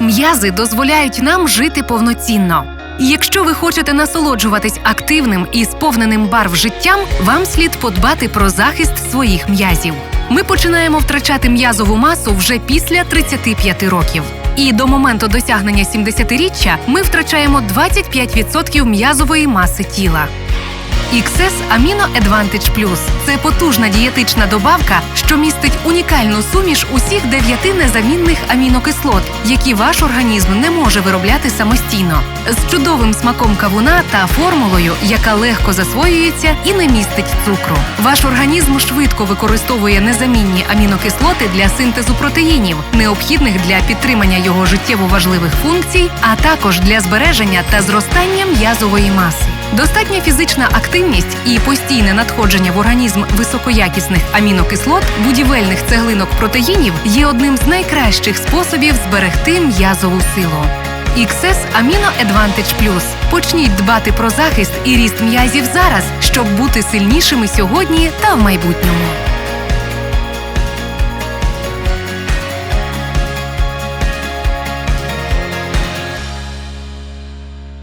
М'язи дозволяють нам жити повноцінно. Якщо ви хочете насолоджуватись активним і сповненим барв життям, вам слід подбати про захист своїх м'язів. Ми починаємо втрачати м'язову масу вже після 35 років. І до моменту досягнення 70-річчя ми втрачаємо 25% м'язової маси тіла. XS Amino Advantage Plus – це потужна дієтична добавка, що містить унікальну суміш усіх дев'яти незамінних амінокислот, які ваш організм не може виробляти самостійно, з чудовим смаком кавуна та формулою, яка легко засвоюється і не містить цукру. Ваш організм швидко використовує незамінні амінокислоти для синтезу протеїнів, необхідних для підтримання його життєво важливих функцій, а також для збереження та зростання м'язової маси. Достатня фізична активність і постійне надходження в організм високоякісних амінокислот, будівельних цеглинок протеїнів є одним з найкращих способів зберегти м'язову силу. XS Amino Advantage Plus. Почніть дбати про захист і ріст м'язів зараз, щоб бути сильнішими сьогодні та в майбутньому.